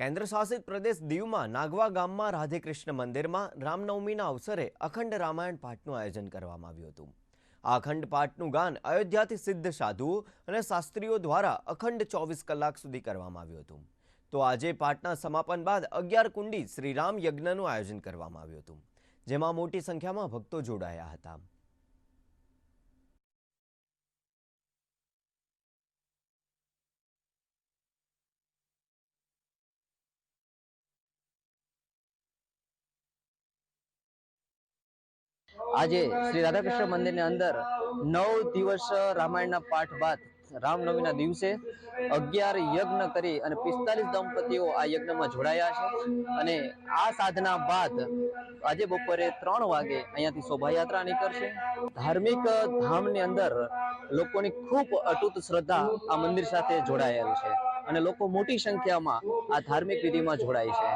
કેન્દ્ર શાસિત પ્રદેશ દીવમાં નાગવા ગામમાં રાધેકૃષ્ણ મંદિરમાં રામનવમીના અવસરે અખંડ રામાયણ પાઠનું આયોજન કરવામાં આવ્યું હતું. આ અખંડ પાઠનું ગાન અયોધ્યાથી સિદ્ધ સાધુઓ અને શાસ્ત્રીઓ દ્વારા અખંડ ચોવીસ કલાક સુધી કરવામાં આવ્યું હતું. તો આજે પાઠના સમાપન બાદ અગિયાર કુંડી શ્રીરામ યજ્ઞનું આયોજન કરવામાં આવ્યું હતું, જેમાં મોટી સંખ્યામાં ભક્તો જોડાયા હતા. આજે શ્રી રાધાકૃષ્ણ મંદિરની અંદર નવ દિવસ રામાયણના પાઠ બાદ રામનવમીના દિવસે અગિયાર યજ્ઞ કરી અને પિસ્તાલીસ દંપતીઓ આ યજ્ઞમાં જોડાયા છે. અને આ સાધના બાદ આજે બપોરે ત્રણ વાગે અહીંયાથી શોભાયાત્રા નીકળશે. ધાર્મિક ધામની અંદર લોકોની ખૂબ અટૂટ શ્રદ્ધા આ મંદિર સાથે જોડાયેલ છે અને લોકો મોટી સંખ્યામાં આ ધાર્મિક વિધિમાં જોડાય છે.